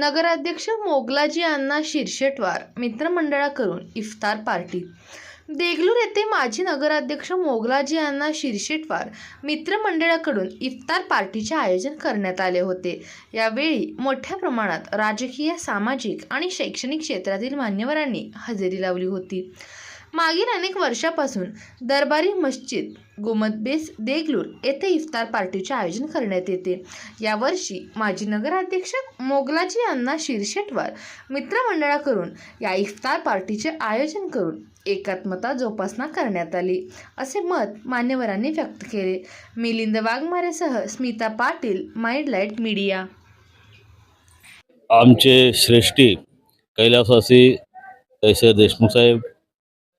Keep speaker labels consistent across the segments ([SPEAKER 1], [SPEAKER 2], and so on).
[SPEAKER 1] नगराध्यक्ष मोगलाजी अण्णा शिरशेटवार मित्रमंडळाकडून इफ्तार पार्टी. देगलूर येथे माजी नगराध्यक्ष मोगलाजी अण्णा शिरशेटवार मित्रमंडळाकडून इफ्तार पार्टीचे आयोजन करण्यात आले होते. यावेळी मोठ्या प्रमाणात राजकीय सामाजिक आणि शैक्षणिक क्षेत्रातील मान्यवरांनी हजेरी लावली होती. मागील अनेक वर्षापासून दरबारी मस्जिद गोमतबेस देगलूर येथे इफ्तार पार्टीचे आयोजन करण्यात येते. यावर्षी माजी नगराध्यक्ष मोगलाजी अण्णा शिरशेटवार मित्रमंडळाकडून या इफ्तार पार्टीचे आयोजन करून एकात्मता जोपासना करण्यात आली असे मत मान्यवरांनी व्यक्त केले. मिलिंद वाघमारेसह स्मिता पाटील माइंडलाईट मीडिया.
[SPEAKER 2] आमचे श्रेष्ठी कैलासवासी कैसर देशमुख साहेब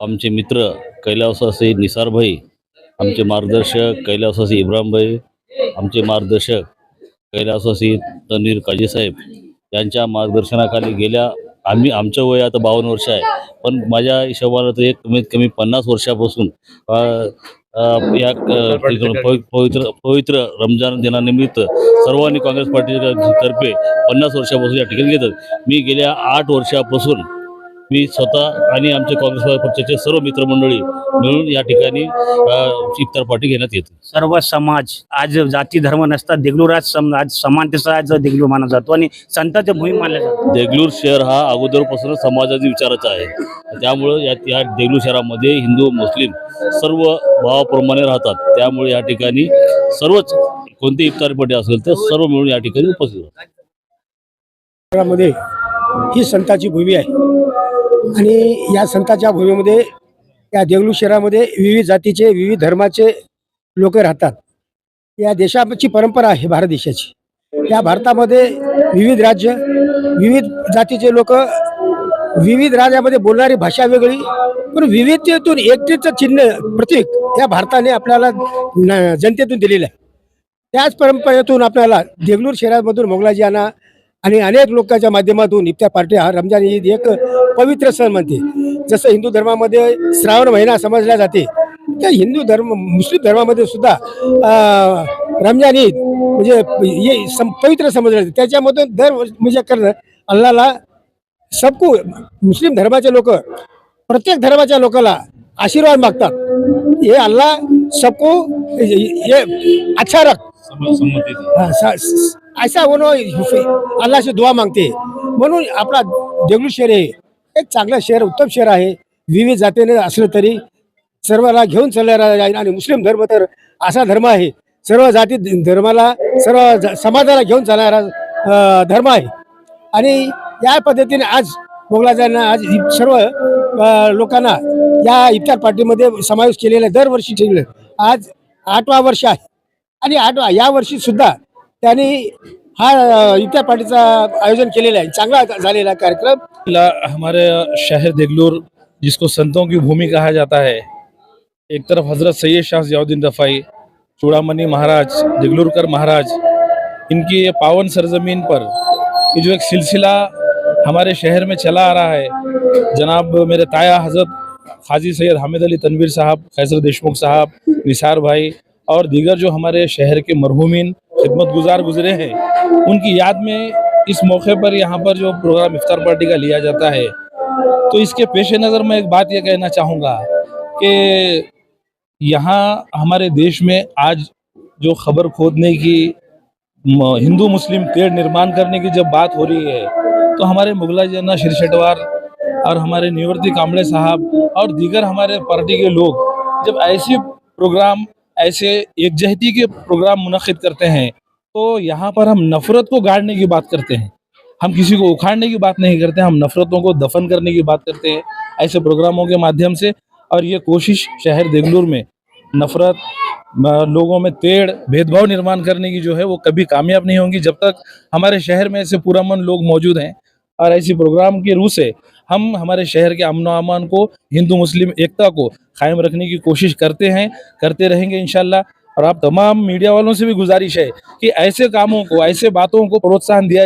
[SPEAKER 2] आमचे मित्र कैलासवासी निसारभाई आमचे मार्गदर्शक कैलासवासी इब्राहिमभाई आमचे मार्गदर्शक कैलासवासी तन्वीर काजीसाहेब यांच्या मार्गदर्शनाखाली गेल्या आम्ही आमचं वय आता बावन्न वर्ष आहे. पण माझ्या हिशोबानं तर एक कमीत कमी पन्नास वर्षापासून या पवि- पवित्र पवित्र रमजान दिनानिमित्त सर्वांनी काँग्रेस पार्टीतर्फे तर्फे पन्नास वर्षापासून या ठिकाणी घेतात मी गेल्या आठ वर्षापासून मी स्वतः आणि आमचे काँग्रेस पक्षाचे सर्व मित्रमंडळी मिळून या ठिकाणी इफ्तार पार्टी घेण्यात येते.
[SPEAKER 3] सर्व समाज आज जाती धर्म नसतात देगलूर आज सम आज समानतेचा आज देगलूर मानला जातो आणि संतांच्या भूमी मानल्या जातो.
[SPEAKER 2] देगलूर शहर हा अगोदरपासून समाजाच्या विचाराचा आहे. त्यामुळं या या देगलूर शहरामध्ये हिंदू मुस्लिम सर्व भावाप्रमाणे राहतात. त्यामुळे या ठिकाणी सर्वच कोणती इफ्तार पार्टी असेल तर सर्व मिळून या ठिकाणी उपस्थित राहतात
[SPEAKER 4] शहरामध्ये ही संताची भूमी आहे. आणि या संताच्या भूमीमध्ये या देगलूर शहरामध्ये विविध जातीचे विविध धर्माचे लोक राहतात. या देशाची परंपरा आहे भारत देशाची. या भारतामध्ये विविध राज्य विविध जातीचे लोक विविध राज्यामध्ये बोलणारी भाषा वेगळी पण विविधतेतून एकतेचं चिन्ह प्रतीक या भारताने आपल्याला जनतेतून दिलेलं आहे. त्याच परंपरेतून आपल्याला देगलूर शहरामधून मोगलाजी यांना आणि अनेक लोकांच्या माध्यमातून इफ्तार पार्टी हा रमजान ईद एक पवित्र सण म्हणते. जसं हिंदू धर्मामध्ये श्रावण महिना समजला जाते त्या हिंदू धर्म मुस्लिम धर्मामध्ये सुद्धा रमजान ईद म्हणजे हे सम- पवित्र समजलं जाते. त्याच्यामधून दर म्हणजे करणं अल्लाला सबको मुस्लिम धर्माचे लोक प्रत्येक धर्माच्या लोकांना आशीर्वाद मागतात. हे अल्लाह सबको ये अच्छा रख. हाँ, सा- स- ऐसा म्हणून अल्लाशी दुआ मागते म्हणून आपला देगलूर शहर हे एक चांगलं शहर उत्तम शहर आहे। विविध जातीने असलं तरी सर्वाला घेऊन चालणारा आहे आणि मुस्लिम धर्म तर असा धर्म आहे. सर्व जाती धर्माला सर्व समाजाला घेऊन चालणारा धर्म आहे. आणि या पद्धतीने आज मोगलाजांना आज सर्व लोकांना या इफ्तार पार्टीमध्ये समावेश केलेला दरवर्षी ठेवलं आज आठवा वर्ष आहे. आणि आठवा या वर्षी सुद्धा त्यांनी हा अ, पार्टीचा आयोजन केलेला आहे. चांगला झालेला कार्यक्रम.
[SPEAKER 5] हमारे शहर देगलूर जिसको संतों की भूमि कहा जाता है एक तरफ हजरत सैयद शाह जियाउद्दीन रफ़ाई चूड़ामणि महाराज देगलूरकर महाराज इनकी ये पावन सरजमीन पर ये जो एक सिलसिला हमारे शहर में चला आ रहा है जनाब मेरे ताया हजरत हाजी सैयद हामिद अली तनवीर साहब कैसर देशमुख साहब निसार भाई और दीगर जो हमारे शहर के मरहूमिन खिदमत गुजार गुजरे हैं। उनकी याद में इस मौके पर यहाँ पर जो प्रोग्राम इफ्तार पार्टी का लिया जाता है तो इसके पेश नज़र मैं एक बात ये कहना चाहूँगा कि यहाँ हमारे देश में आज जो खबर खोदने की हिंदू मुस्लिम तेड़ निर्माण करने की जब बात हो रही है तो हमारे मुगला जना शेटवार और हमारे निवर्ती कामड़े साहब और दीगर हमारे पार्टी के लोग जब ऐसे प्रोग्राम ऐसे एकजहती के प्रोग्राम मुनद करते हैं तो यहाँ पर हम नफरत को गाड़ने की बात करते हैं। हम किसी को उखाड़ने की बात नहीं करते, हम नफरतों को दफन करने की बात करते हैं ऐसे प्रोग्रामों के माध्यम से। और ये कोशिश शहर देगलूर में नफरत लोगों में तेड़, भेदभाव निर्माण करने की जो है वो कभी कामयाब नहीं होंगी जब तक हमारे शहर में ऐसे पूरामन लोग मौजूद हैं। और ऐसी प्रोग्राम के रूह से हम हमारे शहर के अमन अमान को, हिंदू, मुस्लिम, एकता को कायम रखने की कोशिश करते हैं, करते रहेंगे इनशाला और आप तमाम मीडिया वालों से भी गुजारिश है कि ऐसे कामों को, ऐसे बातों को प्रोत्साहन दिया